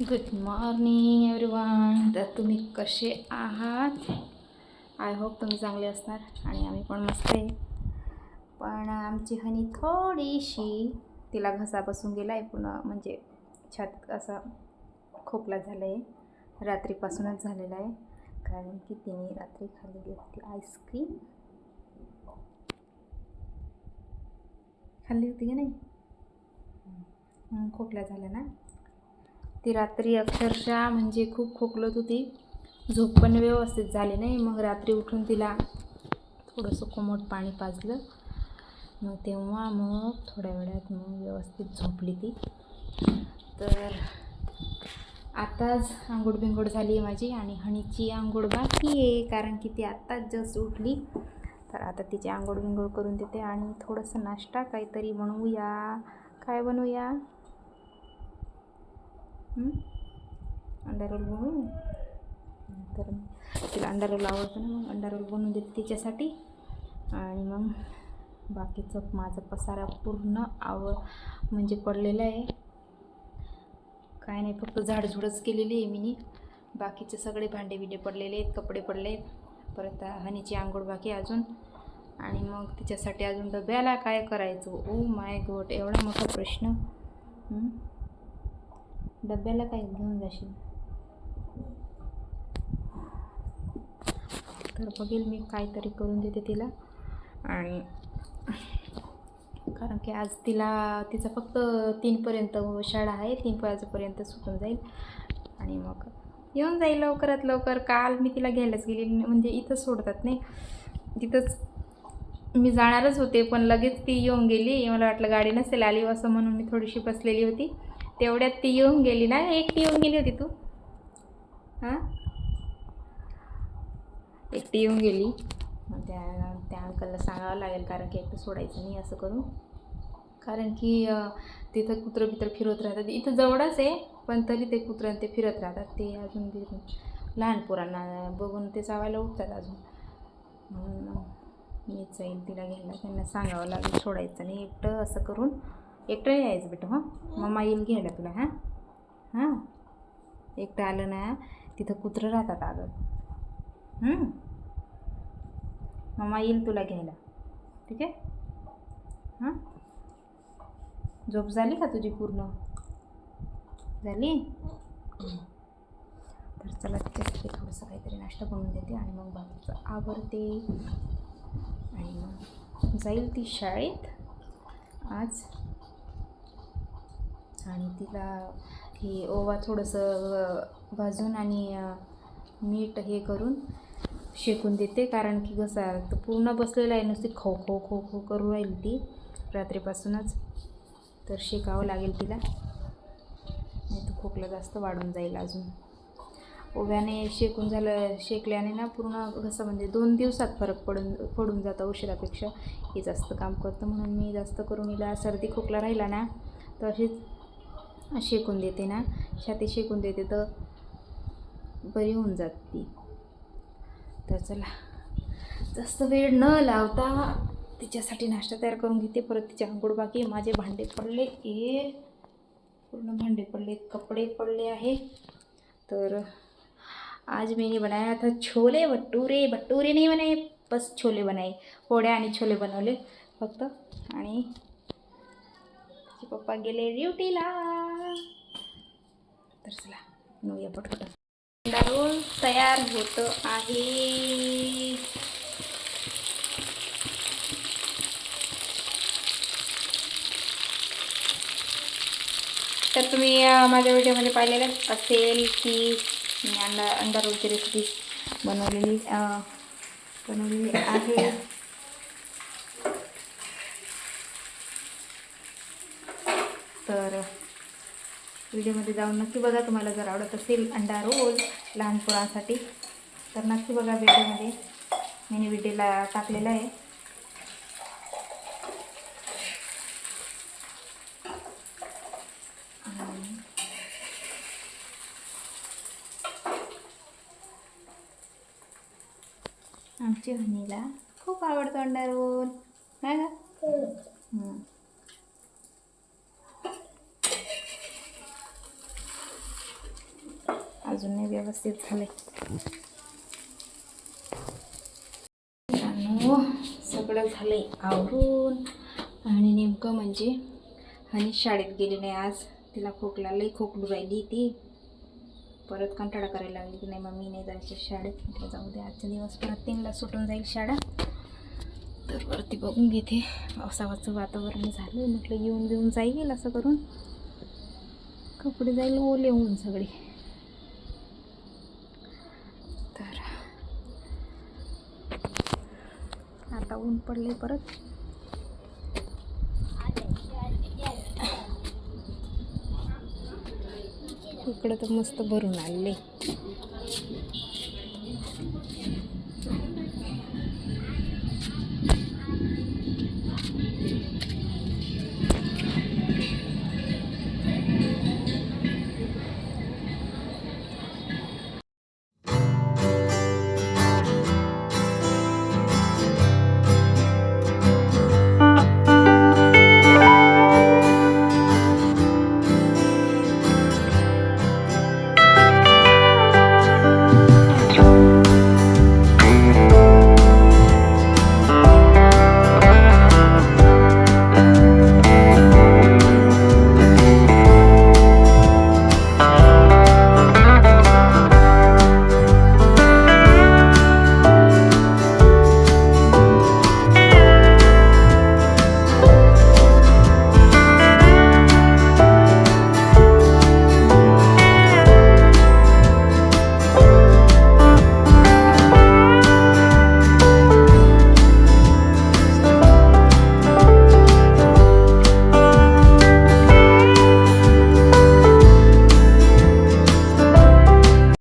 Good morning everyone तर तुम्ही कसे आहात? आय होप तुम्ही चांगले असणार आणि आम्ही पण मस्त आहे. पण आमची हनी थोडीशी तिला घसा बसून गेला आहे पुन्हा म्हणजे छात असा खोकला झाला आहे रात्रीपासूनच झालेला आहे. कारण की तिने रात्री खाल्लेली होती आईस्क्रीम खाल्ली होती की नाही? खोकला झाला ना? ती रात्री अक्षरशः म्हणजे खूप खोकलत होती. झोप पण व्यवस्थित झाली नाही. मग रात्री उठून तिला थोडंसं कोमट पाणी पाजलं. मग तेव्हा मग थोड्या वेळात मग व्यवस्थित झोपली ती. तर आत्ताच आंघोळ बिंगोड झाली आहे माझी आणि हणीची आंघोळ बाकी आहे कारण की ती आत्ताच जस्ट उठली. तर आता तिची आंघोळ बिंगोळ करून देते आणि थोडंसं नाश्ता काहीतरी बनवूया. काय बनवूया? Hmm? अंडा रोल बनवू तर तिला अंडा रोल आवडतो ना मग अंडा रोल बनवून देते तिच्यासाठी. आणि मग बाकीचं माझा पसारा पूर्ण आव म्हणजे पडलेलं आहे. काय नाही फक्त झाडझुडच केलेली आहे मी बाकीचे सगळे भांडे बिंडे पडलेले आहेत कपडे पडले आहेत. परत हनीची आंघोळ बाकी अजून. आणि मग तिच्यासाठी अजून डब्याला काय करायचं? ओ माय गोट एवढा मोठा प्रश्न. हं? डब्याला काय घेऊन जाशील. तर बघेल मी काहीतरी करून देते तिला. आणि कारण की आज तिला तिचं फक्त तीनपर्यंत शाळा आहे तीन वाजेपर्यंत सुटून जाईल. आणि मग येऊन जाईल लवकरात लवकर. काल मी तिला घ्यायलाच गेली म्हणजे इथंच सोडतात नाही. तिथंच मी जाणारच होते पण लगेच ती येऊन गेली. मला वाटलं गाडी नसेल आली असं म्हणून मी थोडीशी बसलेली होती. तेवढ्यात ती येऊन गेली ना? एकटी येऊन गेली होती तू? हां? एकटी येऊन गेली. मग त्या त्या अंकलला सांगावं लागेल कारण की एकटं सोडायचं नाही असं करून. कारण की तिथं कुत्रं बित्र फिरत राहतात. इथं जवळच आहे पण तरी ते कुत्रं ते फिरत राहतात. ते अजून लहान पोरांना बघून ते चावायला उठतात अजून. म्हणून मी जाईल तिला घ्यायला. त्यांना सांगावं लागेल सोडायचं नाही एकटं असं करून. एकटं यायचं बेटा हां? मम्मा येईल घ्यायला तुला हां? हां? एकटं आलं ना तिथं कुत्रं राहतात अगं. मम्मा येईल तुला घ्यायला. ठीक आहे? हां? झोप झाली का तुझी पूर्ण? झाली? तर चला तिच्यासाठी थोडंसं काहीतरी नाश्ता बनवून देते आणि मग बाकीचं आवरते. आणि मग जाईल ती शाळेत. आज आणि तिला हे ओवा थोडंसं भाजून आणि मीठ हे करून शेकून देते. कारण की घसा तर पूर्ण बसलेला आहे नुसती खो खो खो खो करू राहील ती रात्रीपासूनच. तर शेकावं लागेल तिला. नाही तर खोकला जास्त वाढून जाईल अजून. ओव्याने शेकून झालं शेकल्याने ना पूर्ण घसा म्हणजे दोन दिवसात फरक पडून पडून जातं औषधापेक्षा. हे जास्त काम करतं म्हणून मी जास्त करून हिला सर्दी खोकला राहिला ना तर अशीच शेकून देते ना. छाती शेकून देते तर बरी होऊन जाते तर चला जास्त वेळ न लावता तिच्यासाठी नाश्ता तयार करून घेते. परत तिच्या आंघोळ बाकी माझे भांडे पडले. हे पूर्ण भांडे पडले. कपडे पडले आहे. तर आज मैंने बनाया. था छोले भटुरे भटुरे नाही बनाए बस छोले बनाए पोळ्या आणि छोले बनवले. फक्त आणि पप्पा गेले ड्युटीला. तर चला नऊया पटकन. अंडा रोल तयार होत आहे. तर तुम्ही माझ्या व्हिडिओमध्ये पाहिलेलं असेल की मी अंडा अंडा रोलची रेसिपी बनवलेली बनवलेली आहे. तर व्हिडिओमध्ये जाऊन नक्की बघा तुम्हाला जर आवडत असेल अंडा रोल लहान पोरांसाठी तर नक्की बघा व्हिडिओमध्ये. मी व्हिडिओला टाकलेला आहे. आमच्या हनीला खूप आवडतो अंडा रोल नाही का? अजून नाही व्यवस्थित झाले. सगळं झालंय आवरून. आणि नेमकं म्हणजे आणि शाळेत गेली नाही आज. तिला खोकला लई खोकलू राहिली ती. परत कंटाळा करायला लागली की नाही मम्मी नाही जायचं शाळेत. म्हटलं जाऊ दे आजचा दिवस परत तीनला सुटून जाईल शाळा. तर वरती बघून घेते. पावसावाचं वातावरण झालं म्हटलं येऊन घेऊन जाईल असं करून. कपडे जाईल ओले होऊन सगळे. आता ऊन पडले परत. इकडं तर मस्त भरून आले